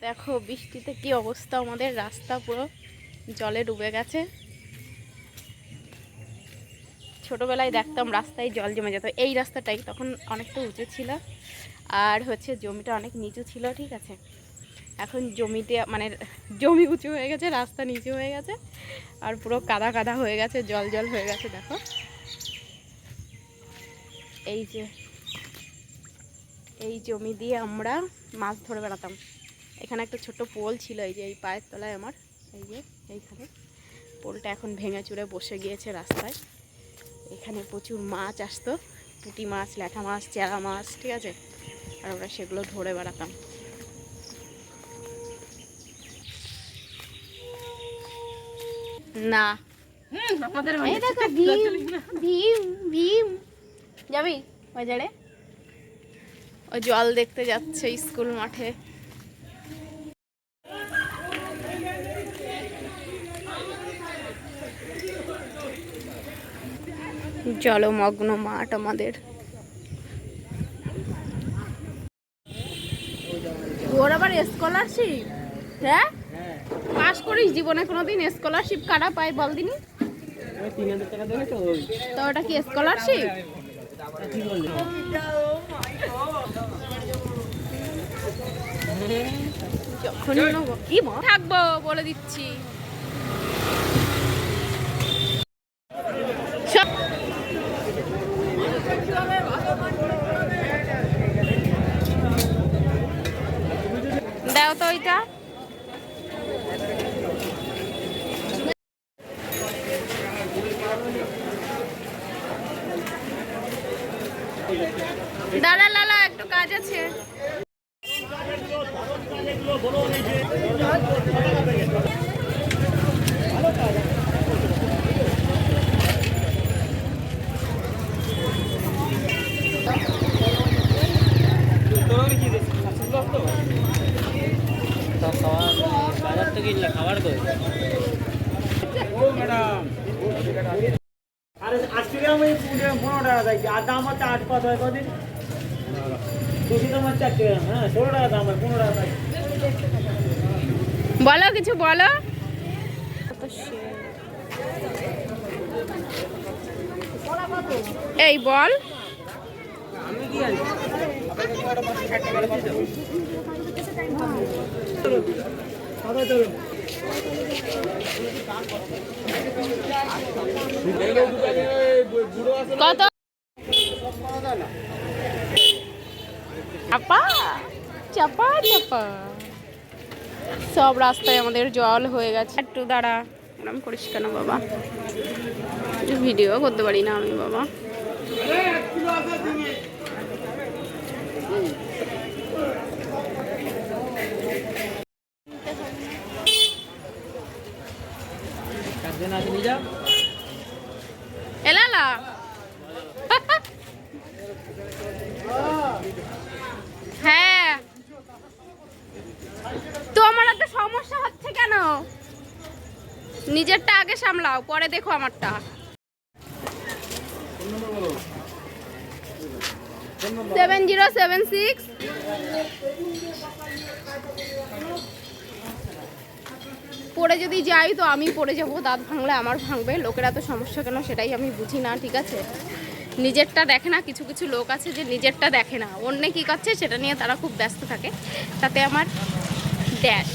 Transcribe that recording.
দেখো, বৃষ্টিতে কি অবস্থা আমাদের? রাস্তা পুরো জলে ডুবে গেছে। ছোটবেলায় দেখতাম রাস্তায় জল জমে যেত। এই রাস্তাটাই তখন অনেকটা উঁচু ছিল। আর হচ্ছে জমিটা অনেক নিচু ছিল, ঠিক আছে? এখন জমিতে মানে জমি উঁচু হয়ে গেছে, রাস্তা নিচু হয়ে গেছে। আর পুরো কাদা কাদা হয়ে গেছে, জল জল হয়ে গেছে, দেখো। এই যে, এই জমি দিয়ে আমরা মাছ ধরে বেড়াতাম। এখানে একটা ছোট্ট পোল ছিল এই যে এই পায়ের তলায় আমার এই যে এইখানে। পোলটা এখন ভেঙে চুরে বসে গিয়েছে রাস্তায়। এখানে প্রচুর মাছ আসতো পুঁটি মাছ ল্যাঠা মাছ চেরা মাছ ঠিক আছে? আর আমরা সেগুলো ধরে বেড়াতাম। না। আমাদের এই দেখো ভীম ভীম ভীম। যাবি? বাজারে? ও জল দেখতে যাচ্ছে স্কুল মাঠে। জলমগ্ন মাঠ আমাদের। ওর আবার স্কলারশিপ হ্যাঁ? পাস করিস জীবনে কোনোদিন? স্কলারশিপ কারা পায় বল দিনি। তো ওটা কি স্কলারশিপ ম- থাকব বলে দিচ্ছি। দাও তো ওইটা। দাদা লালা একটু কাজ আছে। তা থেকে কিনলে খাবার কই? আরে আজকে আমি পুজো পনেরো টাকা দেখছি আর দাম হচ্ছে আট পাঁচ হয় কদিন? দুশো দাম হচ্ছে চারটে হ্যাঁ ষোলো টাকা দাম হয় পনেরো টাকা থাকে বলো কিছু বলো। এই বল। আমি কি কত? চাপা চাপা চাপা। সব রাস্তায় আমাদের জল হয়ে গেছে। একটু দাঁড়া, এরম করিস কেন বাবা? ভিডিও করতে পারি না আমি বাবা একজন আছে নিয়ে যাও এলালা হ্যাঁ। তো আমার একটা সমস্যা হচ্ছে কেন? নিজেরটা আগে সামলাও পরে দেখো আমারটা। Seven zero seven six. পড়ে যদি যাই তো আমি পড়ে যাব, দাঁত ভাঙলে আমার ভাঙবে। লোকেরা তো সমস্যা কেন সেটাই আমি বুঝি না, ঠিক আছে? নিজেরটা দেখে না, কিছু কিছু লোক আছে যে নিজেরটা দেখে না। অন্যে কী করছে সেটা নিয়ে তারা খুব ব্যস্ত থাকে। তাতে আমার ড্যাশ